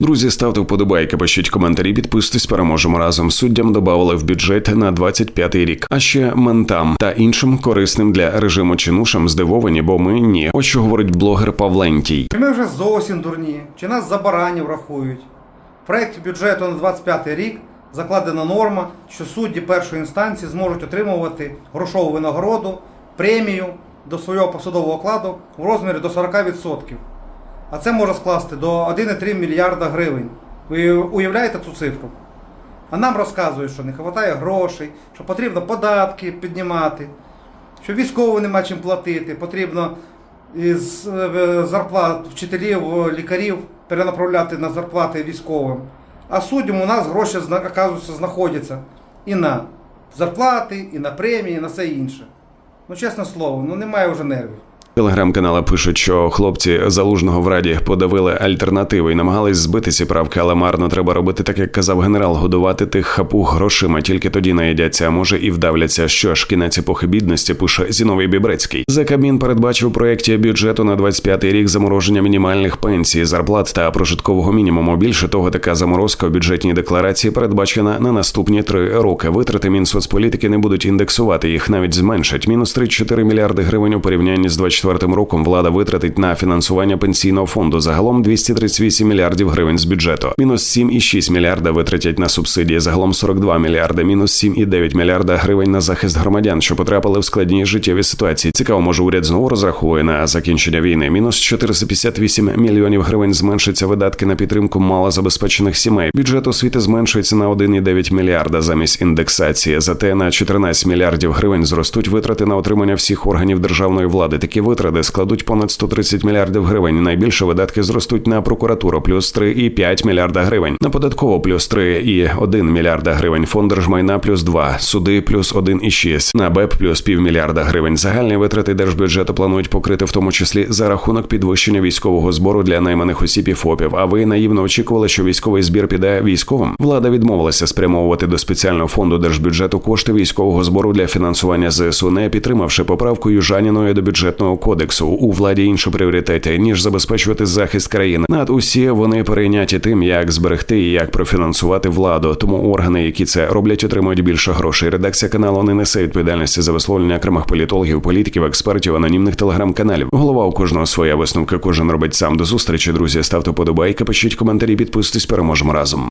Друзі, ставте вподобайки, пишіть коментарі, підписуйтесь, переможемо разом. Суддям додавали в бюджет на 25-й рік, а ще ментам та іншим корисним для режиму чинушам здивовані, бо ми ні. Ось що говорить блогер Павлентій. Ми вже зовсім дурні, чи нас за баранів рахують. В проєкті бюджету на 25 рік закладена норма, що судді першої інстанції зможуть отримувати грошову винагороду, премію до свого посадового окладу в розмірі до 40%. А це може скласти до 1,3 мільярда гривень. Ви уявляєте цю цифру? А нам розказують, що не вистачає грошей, що потрібно податки піднімати, що військовим нема чим платити, потрібно із е, зарплат вчителів, лікарів перенаправляти на зарплати військовим. А суддям у нас гроші оказується знаходяться і на зарплати, і на премії, і на все інше. Ну, чесне слово, ну немає вже нервів. Телеграм-канали пишуть, що хлопці залужного в раді подавили альтернативи і намагались збити ці правки, але марно треба робити так, як казав генерал, годувати тих хапуг грошима, тільки тоді наїдяться, а може і вдавляться. Що ж кінець епохи бідності пише Зіновій Бібрецький. За Кабмін передбачив у проєкті бюджету на 25-й рік замороження мінімальних пенсій, зарплат та прожиткового мінімуму. Більше того, така заморозка у бюджетній декларації передбачена на наступні три роки. Витрати Мінсоцполітики не будуть індексувати, їх навіть зменшать. Мінус 34 мільярди гривень у порівнянні з 24 роком влада витратить на фінансування пенсійного фонду загалом 238 мільярдів гривень з бюджету. Мінус 7,6 мільярда витратять на субсидії, загалом 42 мільярди, мінус 7,9 мільярда гривень на захист громадян, що потрапили в складні життєві ситуації. Цікаво, може уряд знову розраховує на закінчення війни. Мінус 458 мільйонів гривень зменшаться видатки на підтримку малозабезпечених сімей. Бюджет освіти зменшується на 1,9 мільярда замість індексації. Зате на 14 мільярдів гривень зростуть витрати на отримання всіх органів державної влади. Такі витрати складуть понад 130 мільярдів гривень. Найбільше видатки зростуть на прокуратуру плюс 3,5 мільярда гривень, на податково плюс 3,1 мільярда гривень, фонд держмайна плюс 2, суди плюс 1,6, на БЕП плюс півмільярда гривень. Загальні витрати держбюджету планують покрити в тому числі за рахунок підвищення військового збору для найманих осіб і ФОПів. А ви наївно очікували, що військовий збір піде військовим? Влада відмовилася спрямовувати до спеціального фонду держбюджету кошти військового збору для фінансування ЗСУ, не підтримавши поправку Южаніної до бюджетного кодексу. У владі інші пріоритети ніж забезпечувати захист країни. Над усі вони перейняті тим, як зберегти і як профінансувати владу. Тому органи, які це роблять, отримують більше грошей. Редакція каналу не несе відповідальності за висловлення окремих політологів, політиків, експертів, анонімних телеграм-каналів. Голова у кожного своя висновка. Кожен робить сам до зустрічі. Друзі, ставте подобайки, пишіть коментарі, підписуйтесь, переможемо разом.